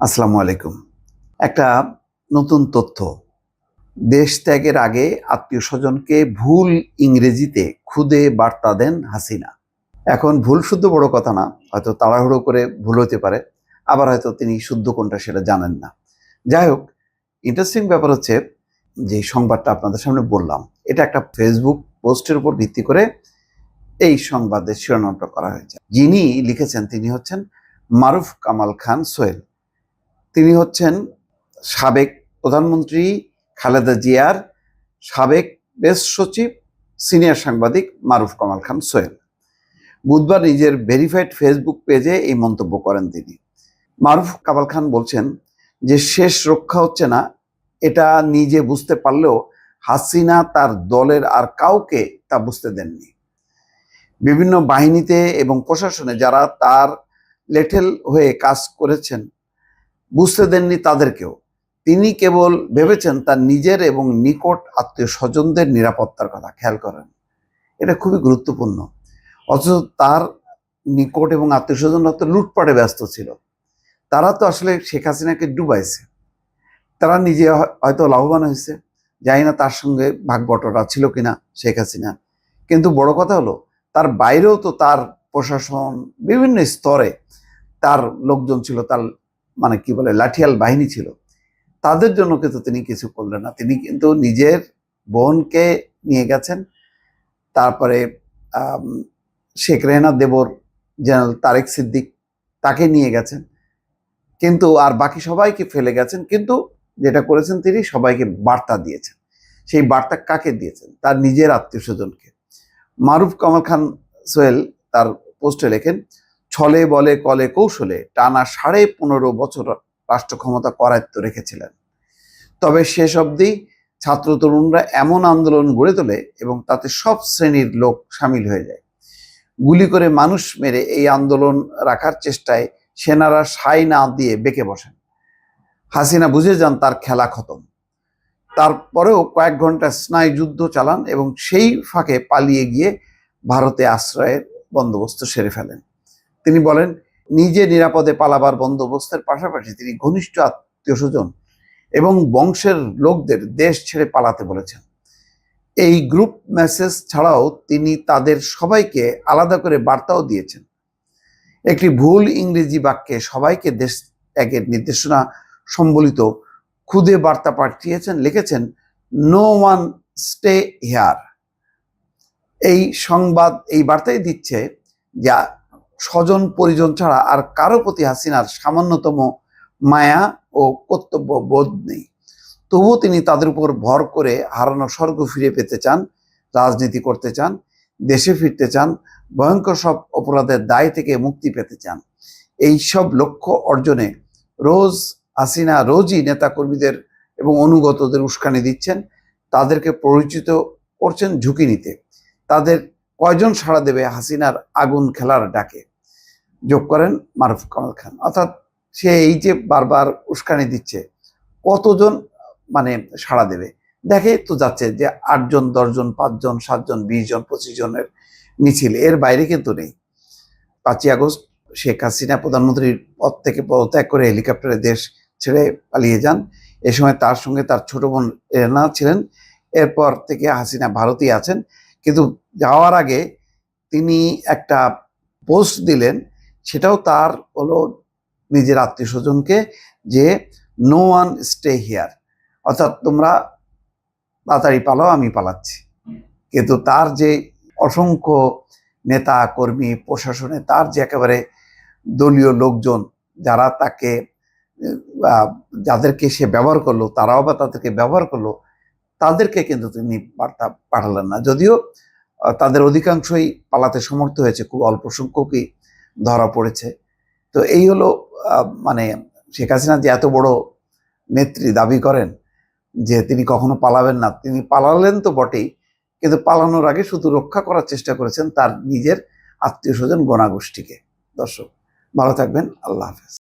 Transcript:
আসসালামু আলাইকুম। একটা নতুন তথ্য। দেশ ত্যাগের আগে আত্মীয় স্বজনকে ভুল ইংরেজিতে খুদে বার্তা দেন হাসিনা। এখন ভুল শুদ্ধ বড় কথা না, হয়তো তাড়াহুড়ো করে ভুল হতে পারে, আবার হয়তো তিনি শুদ্ধ কোনটা সেটা জানেন না। যাই হোক ইন্টারেস্টিং ব্যাপার হচ্ছে, যে সংবাদটা আপনাদের সামনে বললাম, এটা একটা ফেসবুক পোস্টের উপর ভিত্তি করে এই সংবাদের শিরোনামটা করা হয়েছে। যিনি লিখেছেন তিনি হচ্ছেন মারুফ কামাল খান সোহেল। তিনি হচ্ছেন সাবেক প্রধানমন্ত্রী খালেদা জিয়ার সাবেক প্রেস সচিব, সিনিয়র সাংবাদিক মারুফ কামাল খান সোহেল। বুধবার নিজের ভেরিফাইড ফেসবুক পেজে এই মন্তব্য করেন তিনি। মারুফ কামাল খান বলছেন যে, শেষ রক্ষা হচ্ছে না। এটা নিজে বুঝতে পারলেও হাসিনা তার দলের আর কাউকে তা বুঝতে দেননি। বিভিন্ন বাহিনীতে এবং প্রশাসনে যারা তার লেটেল হয়ে কাজ করেছেন বুঝতে দেননি তাদেরকেও। তিনি কেবল ভেবেছেন তার নিজের এবং নিকট আত্মীয় স্বজনদের নিরাপত্তার কথা, খেয়াল করেন। এটা খুবই গুরুত্বপূর্ণ। অথচ তার নিকট এবং আত্মীয় স্বজনরা তো লুটপাটে ব্যস্ত ছিল। তারা তো আসলে শেখ হাসিনাকে ডুবাইছে। তারা নিজে হয়- হয়তো লাভবান হয়েছে। জানি না তার সঙ্গে ভাগ বটরা ছিল কিনা শেখ হাসিনা কিন্তু বড় কথা হলো, তার বাইরেও তো তার প্রশাসন বিভিন্ন স্তরে তার লোকজন ছিল, তার মানে কি বলে, লাঠিয়াল বাহিনী ছিল। তাদের জন্য কিন্তু তিনি কিছু করলেন না। তিনি কিন্তু নিজের বোনকে নিয়ে গেছেন। তারপরে শেখ রেহনা দেবর জেনারেল তারেক সিদ্দিক তাকে নিয়ে গেছেন। কিন্তু আর বাকি সবাইকে ফেলে গেছেন। কিন্তু যেটা করেছেন তিনি, সবাইকে বার্তা দিয়েছেন। সেই বার্তা কাকে দিয়েছেন? তার নিজের আত্মীয় স্বজনকে। মারুফ কামাল খান সোহেল তার পোস্টে লেখেন ছলে বলে, কলে কৌশলে টানা সাড়ে পনেরো বছর রাষ্ট্র ক্ষমতা করায়ত্ত রেখেছিলেন। তবে শেষ অবধি ছাত্র তরুণরা এমন আন্দোলন গড়ে তোলে এবং তাতে সব শ্রেণির লোক সামিল হয়ে যায়। গুলি করে মানুষ মেরে এই আন্দোলন রাখার চেষ্টায় সেনারা সাই না দিয়ে বেঁকে বসেন। হাসিনা বুঝে যান তার খেলা খতম। তারপরেও কয়েক ঘণ্টা স্নায়ু যুদ্ধ চালান এবং সেই ফাঁকে পালিয়ে গিয়ে ভারতে আশ্রয়ের বন্দোবস্ত সেরে ফেলেন। তিনি বলেন, নিজে নিরাপদে পালাবার বন্দোবস্তের পাশাপাশি তিনি ঘনিষ্ঠ আত্মীয় স্বজন এবং বংশের লোকদের দেশ ছেড়ে পালাতে বলেছেন। এই গ্রুপ মেসেজ ছাড়াও তিনি তাদের সবাইকে আলাদা করে বার্তাও দিয়েছেন। একটি ভুল ইংরেজি বাক্যে সবাইকে দেশ ত্যাগের নির্দেশনা সম্বলিত খুদে বার্তা পাঠিয়েছেন, লিখেছেন নো ওয়ান স্টে হেয়ার এই সংবাদ এই বার্তাই দিচ্ছে যা স্বজন, পরিজন ছাড়া আর কারও প্রতি হাসিনার সামান্যতম মায়া ও কর্তব্য বোধ নেই। তবুও তিনি তাদের উপর ভর করে হারানো স্বর্গ ফিরে পেতে চান, রাজনীতি করতে চান, দেশে ফিরতে চান, ভয়ঙ্কর সব অপরাধের দায় থেকে মুক্তি পেতে চান। এই সব লক্ষ্য অর্জনে রোজ হাসিনা রোজই নেতাকর্মীদের এবং অনুগতদের উস্কানি দিচ্ছেন, তাদেরকে পরিচিত করছেন ঝুঁকি নিতে। তাদের কয়জন সাড়া দেবে হাসিনার আগুন খেলার ডাকে? যোগ করেন মারুফ কামাল খান। অর্থাৎ সে এই যে বারবার উস্কানি দিচ্ছে, কতজন মানে সাড়া দেবে? দেখে তো যাচ্ছে যে আটজন, দশজন, পাঁচজন, সাতজন বিশ জন পঁচিশ জনের মিছিল। এর বাইরে কিন্তু নেই। পাঁচই আগস্ট শেখ হাসিনা প্রধানমন্ত্রীর পদ থেকে পদত্যাগ করে হেলিকপ্টারে দেশ ছেড়ে পালিয়ে যান। এ সময় তার সঙ্গে তার ছোট বোন এরনা ছিলেন। এরপর থেকে হাসিনা ভারতেই আছেন। কিন্তু যাওয়ার আগে তিনি একটা পোস্ট দিলেন সেটাও তার হলো নিজের আত্মীয় স্বজনকে যে নো ওয়ান স্টে হিয়ার অর্থাৎ তোমরা তাড়াতাড়ি পালাও, আমি পালাচ্ছি। কিন্তু তার যে অসংখ্য নেতা, কর্মী, প্রশাসনে তার যে একেবারে দলীয় লোকজন যারা তাকে যাদেরকে সে ব্যবহার করল, তারাও বা তাদেরকে ব্যবহার করল, তাদেরকে কিন্তু তিনি বার্তা পাঠালেন না। যদিও তাদের অধিকাংশই পালাতে সমর্থ হয়েছে, খুব অল্প সংখ্যকই ধরা পড়েছে। তো এই হলো মানে শেখ হাসিনা যে এত বড় নেত্রী দাবি করেন যে তিনি কখনো পালাবেন না। তিনি পালালেন তো বটেই, কিন্তু পালানোর আগে শুধু রক্ষা করার চেষ্টা করেছেন তার নিজের আত্মীয় স্বজন গোনাগোষ্ঠীকে। দর্শক, ভালো থাকবেন, আল্লাহ হাফেজ।